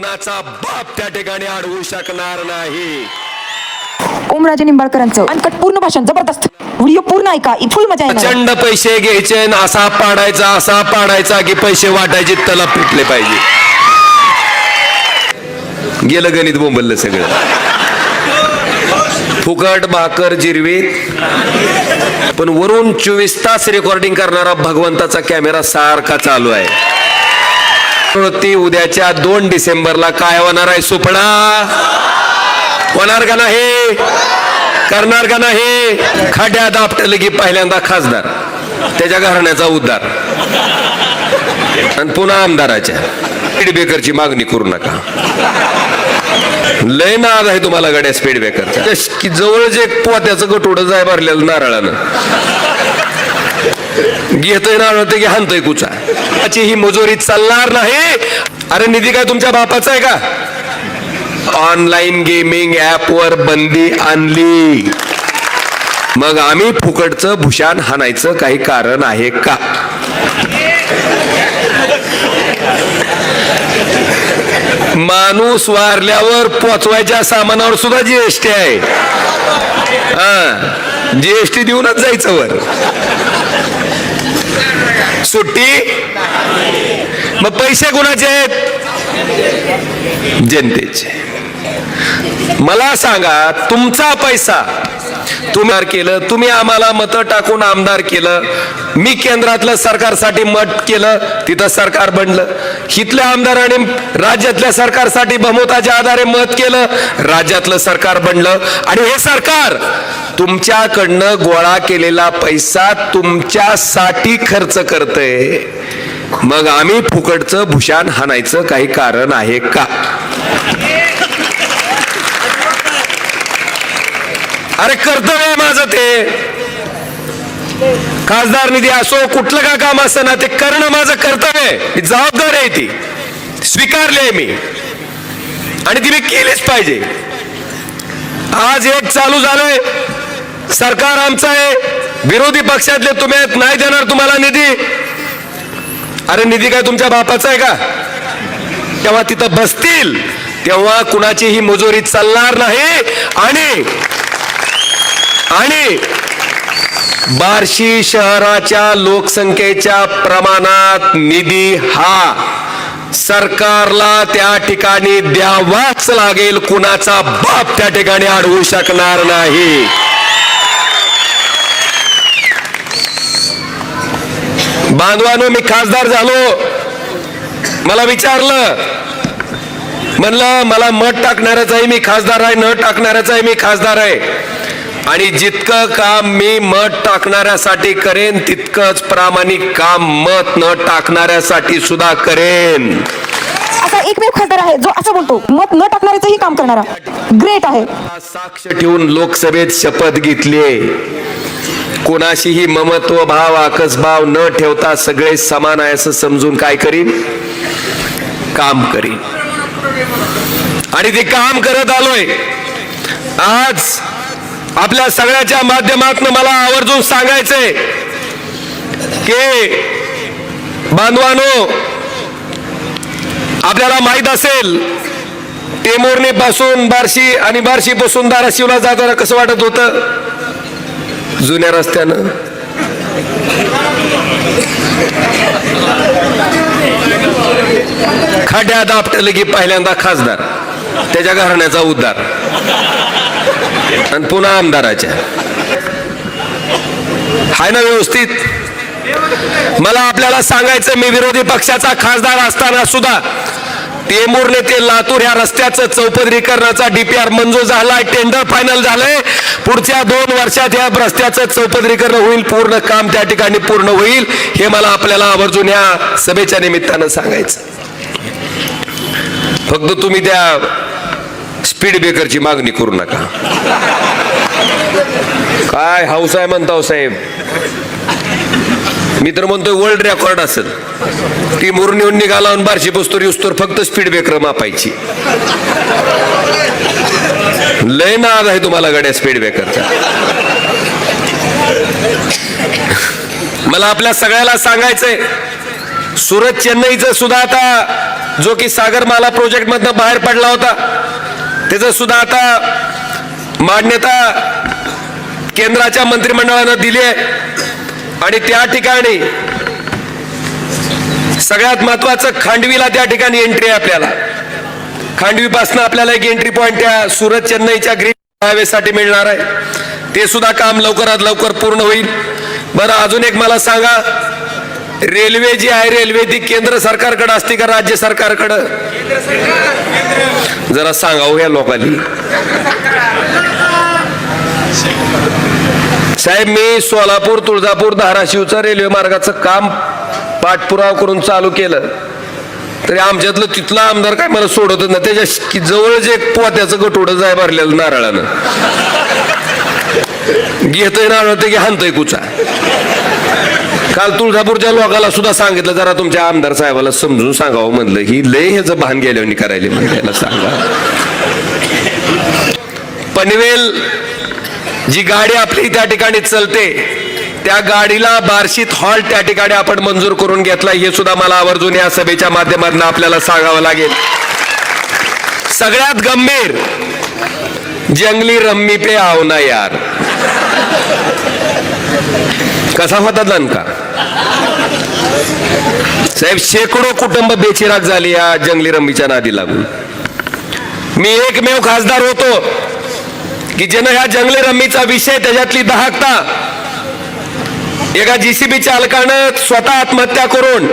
कुणाचा बाप त्या ठिकाणी अडवू शकणार नाही. ओमराजे निंबाळकरांचं पूर्ण भाषण जबरदस्त. व्हिडिओ पूर्ण ऐका फुल मजा. प्रचंड पैसे घ्यायचे असा पाडायचा असा पाडायचा की पैसे वाटायचे तला पिटले पाहिजे. गेलं गणित बोंबललं सगळं. फुकट भाकर जिरवीत. पण वरून चोवीस तास रेकॉर्डिंग करणारा भगवंताचा कॅमेरा सारखा चालू आहे. ती उद्याच्या दोन डिसेंबरला काय होणार आहे सुपणा होणार का नाही? करणार का नाही? खड्या दापटलं की पहिल्यांदा खासदार. त्याच्या घराण्याचा उद्धार. आणि पुन्हा आमदाराच्या. स्पीडब्रेकरची मागणी करू नका. लय नाद आहे तुम्हाला गड्या स्पीड ब्रेकर जवळ जे पोत्याचं गटोडं जाय भरलेलं नारळानं. घेतोय नारळ ते की हाणतोय कुचा. अची ही मजुरी चालणार नाही. अरे निधी काय तुमच्या बापाचा आहे का? ऑनलाईन गेमिंग ऍप वर बंदी आणली. मग आम्ही फुकटचं भूषण हाणायचं काही कारण आहे का? माणूस वारल्यावर पोचवायच्या सामानावर सुद्धा जीएसटी आहे. हा जीएसटी देऊनच जायचं वर. सुट्टी? मग पैसे कोणाचे आहेत? जनतेचे. मला सांगा तुमचा पैसा तुम्ही केलं तुम्ही आम्हाला मतं टाकून आमदार केलं मी केंद्रातलं सरकारसाठी मत केलं तिथं सरकार बनलं. हिथल्या आमदाराने राज्यातल्या सरकारसाठी बहुमताच्या आधारे मत केलं राज्यातलं सरकार बनलं. आणि हे सरकार तुमच्याकडनं गोळा केलेला पैसा तुमच्यासाठी खर्च करतय. मग आम्ही फुकटचं भूषण हाणायचं काही कारण आहे का? अरे कर्तव्य आहे माझं ते. खासदार निधी असो कुठलं का काम असं ना ते करणं माझं कर्तव्य आहे. ही जबाबदारी आहे ती. स्वीकारली आहे मी. आणि ती मी केलीच पाहिजे. आज एक चालू झालंय. सरकार आमचं आहे. विरोधी पक्षातले तुम्ही आहेत, नाही देणार तुम्हाला निधी. अरे निधी काय तुमच्या बापाचा आहे का? तेव्हा तिथं बसतील. तेव्हा कुणाचीही मजुरी चालणार नाही. आणि आणि बार्शी शहराच्या लोकसंख्येच्या प्रमाणात निधी हा सरकारला त्या ठिकाणी द्यावाच लागेल. कुणाचा बाप त्या ठिकाणी अडवू शकणार नाही. बांधवानो मी खासदार झालो. मला विचारलं. म्हणलं मला मत टाकणारच आहे मी खासदार आहे न टाकणारच आहे मी खासदार आहे. आणि जितकं काम मी मत टाकणाऱ्यासाठी करेन तितकंच प्रामाणिक काम मत न टाकणाऱ्यासाठी सुद्धा करेन. असा एकमेव खासदार आहे जो असं बोलतो मत न टाकणाऱ्याचंही काम करणारा. ग्रेट आहे. साक्ष ठेवून लोकसभेत शपथ घेतली कोणाशीही ममत्व भाव आकसभाव न ठेवता सगळे समान आहे असं समजून काय करीन? काम करीन. आणि ते काम करत आलोय. आज आपल्या सगळ्याच्या माध्यमातून मला आवर्जून सांगायचंय की बांधवानो आपल्याला माहीत असेल टेमोर्णी पासून बार्शी आणि बार्शी पासून धाराशिवला जाताना कसं वाटत होतं? जुन्या रस्त्यानं. खड्यात आपटलं की पहिल्यांदा खासदार त्याच्या घराण्याचा उद्धार. आणि पुन्हा आमदाराच्या. हाय ना व्यवस्थित? मला आपल्याला सांगायचं मी विरोधी पक्षाचा खासदार असताना सुद्धा टेमूरने ते लातूर ह्या रस्त्याचं चौपदरीकरणाचा डीपीआर मंजूर झालाय टेंडर फायनल झालंय. पुढच्या दोन वर्षात या रस्त्याचं चौपदरीकरण होईल पूर्ण काम त्या ठिकाणी पूर्ण होईल. हे मला आपल्याला आवर्जून या सभेच्या निमित्तानं सांगायचं. फक्त तुम्ही त्या स्पीड ब्रेकरची मागणी करू नका. काय हाऊस आहे म्हणता साहेब? मी तर म्हणतोय वर्ल्ड रेकॉर्ड असेल. ती मुरणीहून निघाला बारशे बारशी युस्तोर फक्त स्पीड ब्रेकर मापायची. लय नाद आहे तुम्हाला गड्या स्पीड ब्रेकरचा मला आपल्या सगळ्याला सांगायचंय सुरत चेन्नईचं सुद्धा आता जो की सागरमाला प्रोजेक्ट मधनं बाहेर पडला होता त्याचं सुद्धा आता मान्यता केंद्राच्या मंत्रिमंडळानं दिली आहे. आणि त्या ठिकाणी सगळ्यात महत्वाचं खांडवीला त्या ठिकाणी एंट्री आहे आपल्याला. खांडवीपासून आपल्याला एक एंट्री पॉईंट त्या सुरत चेन्नईच्या ग्रीन हायवेसाठी मिळणार आहे. ते सुद्धा काम लवकरात लवकर पूर्ण होईल. बरं अजून एक मला सांगा. रेल्वे जी आहे रेल्वे ती केंद्र सरकारकडे असते का राज्य सरकारकडं? जरा सांगावं या लोकांनी. साहेब मी सोलापूर तुळजापूर धाराशिवचं रेल्वे मार्गाचं काम पाठपुरावा करून चालू केलं. तरी आमच्यातलं तिथला आमदार काय मला सोडत ना त्याच्या जवळच एक पोत्याचं गटोडं जाय भरलेलं नारळानं. घेतोय नारळ ते की हानतय कुचा. काल तुळजापूरच्या लोकाला सुद्धा सांगितलं जरा तुमच्या आमदार साहेबाला समजून सांगावं म्हणलं. ही लय ह्याचं भान गेल्याने करायला म्हणजे सांगा. पनवेल जी गाडी आपली त्या ठिकाणी चलते त्या गाडीला बार्शीत हॉल त्या ठिकाणी आपण मंजूर करून घेतला. हे सुद्धा मला आवर्जून या सभेच्या माध्यमातून आपल्याला सांगावं लागेल. सगळ्यात गंभीर जंगली रम्मी पे आओ ना यार. कसा होता दणका? साहेब शेकडो कुटुंब बेचिराग झाली या जंगली रम्मीच्या नादी लागून. मी एकमेव खासदार होतो की ज्यानं ह्या जंगली रम्मीचा विषय त्याच्यातली दहाकता एका जीसीबी चालकानं स्वतः आत्महत्या करून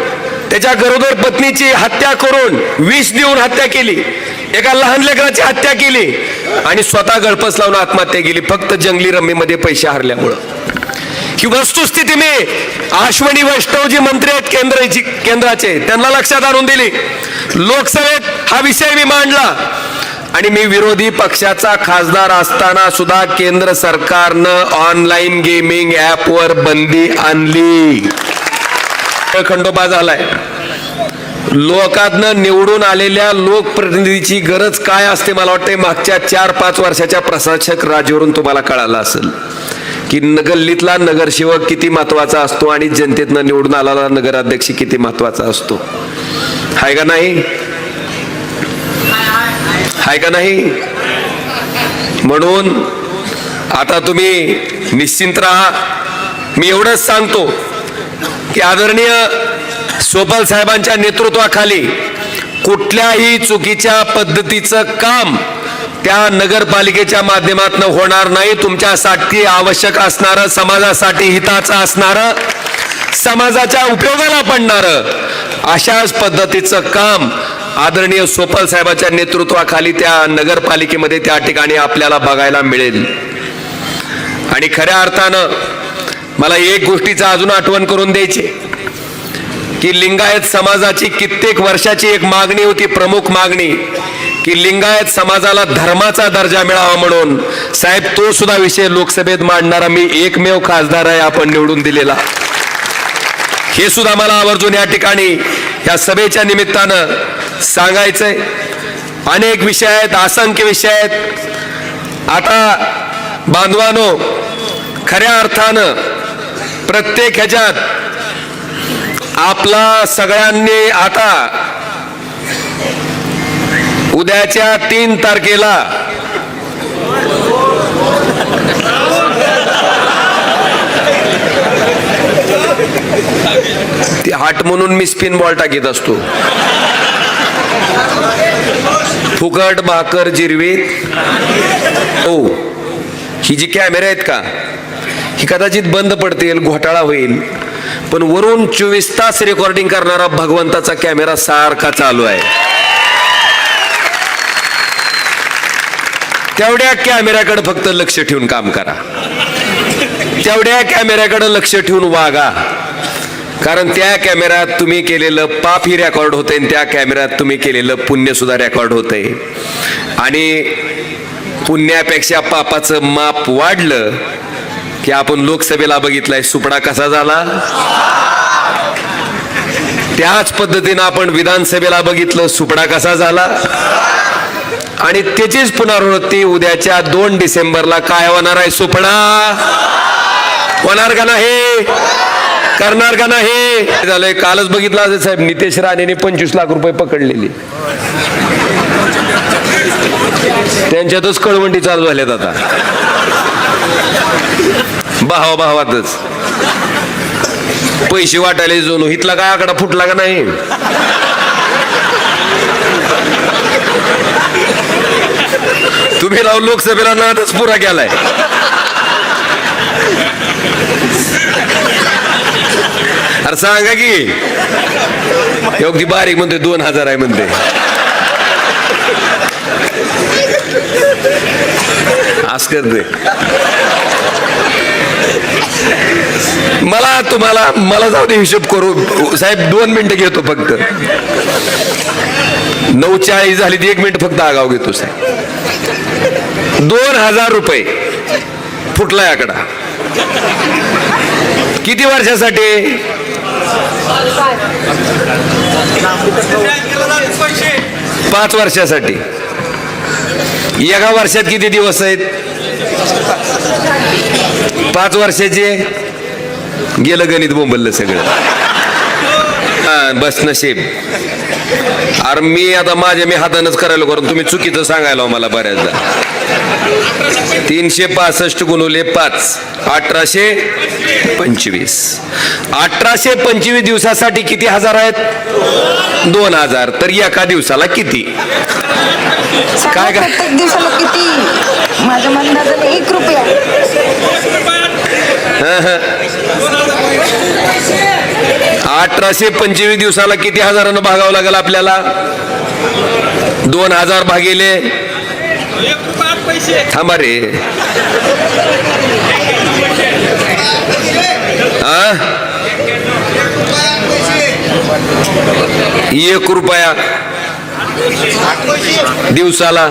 त्याच्या गरोदर पत्नीची हत्या करून विष देऊन हत्या केली एका लहान लेकराची हत्या केली आणि स्वतः गळपस लावून आत्महत्या केली फक्त जंगली रम्मीमध्ये पैसे हरल्यामुळं. ही वस्तुस्थिती मी अश्वनी वैष्णव जी मंत्री आहेत केंद्राची केंद्राचे. त्यांना लक्षात आणून दिली. लोकसभेत हा विषय मी मांडला. आणि मी विरोधी पक्षाचा खासदार असताना सुद्धा केंद्र सरकारनं ऑनलाईन गेमिंग ॲपवर बंदी आणली. खंडोबा झालाय. लोकातनं निवडून आलेल्या लोकप्रतिनिधीची गरज काय असते? मला वाटते मागच्या चार पाच वर्षाच्या प्रशासक राजीवरून तुम्हाला कळालं असेल. की गल्लीतला नगरसेवक किती महत्त्वाचा असतो आणि जनतेतनं निवडून आलेला नगराध्यक्ष किती महत्त्वाचा असतो. हाय का नाही? हाय का नाही? म्हणून आता तुम्ही निश्चिंत राहा. मी एवढंच सांगतो की आदरणीय सोपल साहेबांच्या नेतृत्वाखाली कुठल्याही चुकीच्या पद्धतीचं काम त्या नगरपालिकेच्या माध्यमातून होणार नाही. तुमच्यासाठी आवश्यक असणारं समाजासाठी हिताचं असणारं समाजाच्या उपयोगाला पडणारं अशाच पद्धतीचं काम आदरणीय सोपल साहेबाच्या नेतृत्वाखाली त्या नगरपालिकेमध्ये त्या ठिकाणी आपल्याला बघायला मिळेल. आणि खऱ्या अर्थानं मला एक गोष्टीचं अजून आठवण करून द्यायची की लिंगायत समाजाची कित्येक वर्षाची एक मागणी होती प्रमुख मागणी. की लिंगायत समाजाला धर्माचा दर्जा मिळावा म्हणून. साहेब तो सुद्धा विषय लोकसभेत मांडणारा मी एकमेव खासदार आहे आपण निवडून दिलेला. हे सुद्धा मला आवर्जून या ठिकाणी या सभेच्या निमित्तानं सांगायचंय. अनेक विषय आहेत असंख्य विषय आहेत. आता बांधवानो खऱ्या अर्थानं प्रत्येक ह्याच्यात आपला सगळ्यांनी आता उद्याच्या तीन तारखेला. ती हाट म्हणून मी स्पिन बॉल टाकीत असतो. फुकट भाकर जिरवीत. हो. ही जी कॅमेरे आहेत का ही कदाचित बंद पडतील घोटाळा होईल. पण वरून चोवीस तास रेकॉर्डिंग करणारा भगवंताचा कॅमेरा सारखा चालू आहे. तेवढ्या कॅमेऱ्याकडे फक्त लक्ष ठेवून काम करा. तेवढ्या कॅमेऱ्याकडे लक्ष ठेवून वागा. कारण त्या कॅमेऱ्यात तुम्ही केलेलं पाप ही रेकॉर्ड होते आणि त्या कॅमेऱ्यात तुम्ही केलेलं पुण्य सुद्धा रेकॉर्ड होते आणि पुण्यापेक्षा पापाचं माप वाढलं की आपण लोकसभेला बघितलाय सुपडा कसा झाला? त्याच पद्धतीनं आपण विधानसभेला बघितलं सुपडा कसा झाला? आणि त्याचीच पुनरावृत्ती उद्याच्या दोन डिसेंबरला काय होणार आहे सुपणा होणार का नाही? करणार का नाही? झालंय कालच बघितलं असेल साहेब नितेश राणेने पंचवीस लाख रुपये पकडलेली. त्यांच्यातच कळवंडी चालू झाल्यात आता. भावा भावातच. पैसे वाटायला जोनू हितला काय आकडा फुटला का नाही? तुम्ही राव लोकसभेला नादच पुरा केलाय. अरे सांगा की अगदी बारीक म्हणते दोन हजार आहे म्हणते. आस करते. मला तुम्हाला मला जाऊ दे हिशोब करू. साहेब दोन मिनिटं घेतो फक्त. नऊ चाळीस झाली ती एक मिनिट फक्त आगाव घेतो साहेब. दोन हजार रुपये. फुटलाय आकडा किती वर्षासाठी? पाच वर्षासाठी. एका वर्षात किती दिवस आहेत? पाच वर्षाचे? गेलं गणित बोंबललं सगळं. बस नशीब. अरे मी आता माझ्या मी हातानच करायला करून तुम्ही चुकीचं सांगायला हो मला बऱ्याचदा. तीनशे पासष्ट गुणवले पाच अठराशे पंचवीस. अठराशे पंचवीस दिवसासाठी किती हजार आहेत? दोन हजार. तर एका दिवसाला किती? काय काय? दिवसाला किती? माझ्या म्हणण्याचं एक रुपया. अठराशे पंचवीस दिवसाला किती हजारानं भागावं लागेल आपल्याला? दोन हजार भागिले. थांबा रे. एक रुपया. दिवसाला?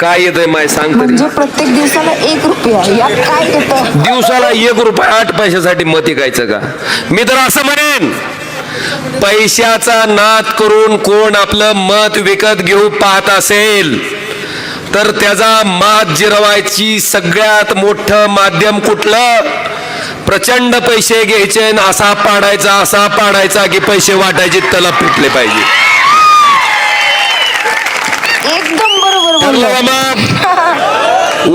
काय येतंय माय सांग तरी. म्हणजे प्रत्येक दिवसाला एक रुपया यात काय येतं? दिवसाला एक रुपया आठ पैशासाठी मत ऐकायचं का? मी तर असं म्हणेन. पैशाचा नाद करून कोण आपलं मत विकत घेऊ पाहत असेल तर त्याचा मात जिरवायची सगळ्यात मोठं माध्यम कुठलं? प्रचंड पैसे घ्यायचे आणि असा पाडायचा असा पाडायचा की पैसे वाटायचे तलब पिटले पाहिजे. एकदम बरोबर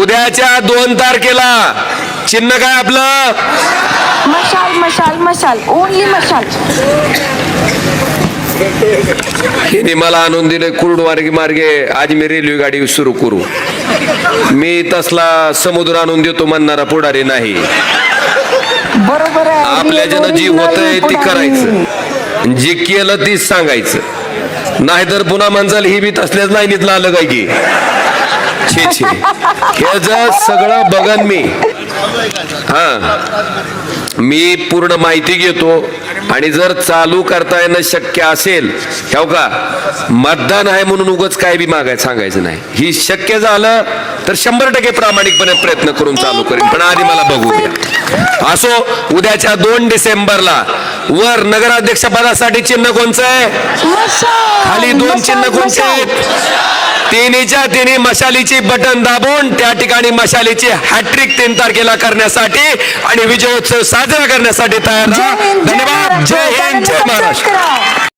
उद्याच्या दोन तारखेला चिन्ह काय आपलं? मशाल मशाल मशाल. ओनली मशाल. हिने मला आणून दिले कुर्डमार्गे मार्गे. आज मी रेल्वे गाडी सुरू करू. मी तसला समुद्र आणून देतो म्हणणारा पुढारी नाही. बरोबर आहे. आपल्या ज्यानं जी original होतंय ती. करायचं. जी केलं तीच सांगायचं. नाहीतर पुन्हा माणसाला ही बी तसल्याच लाईनीतलं आलं काय की? छे छे. ह्याच सगळं बघन मी. हा. मी पूर्ण माहिती घेतो आणि जर चालू करता येणं शक्य असेल ठेव का? मतदान आहे म्हणून उगच काय बी मागायचं सांगायचं नाही. ही शक्य झालं तर शंभर टक्के प्रामाणिकपणे प्रयत्न करून चालू करेन. पण आधी मला बघू द्या. असो उद्याच्या दोन डिसेंबरला वर नगराध्यक्ष पदासाठी चिन्ह कोणचं आहे? खाली दोन चिन्ह मशाल. आहेत? तिन्हीच्या तिन्ही मशालीची बटन दाबून त्या ठिकाणी मशालीची हॅट्रिक तीन तारखेला करण्यासाठी आणि विजयोत्सव साजरा करण्यासाठी तयार धन्यवाद. जय हिंद जय महाराष्ट्र.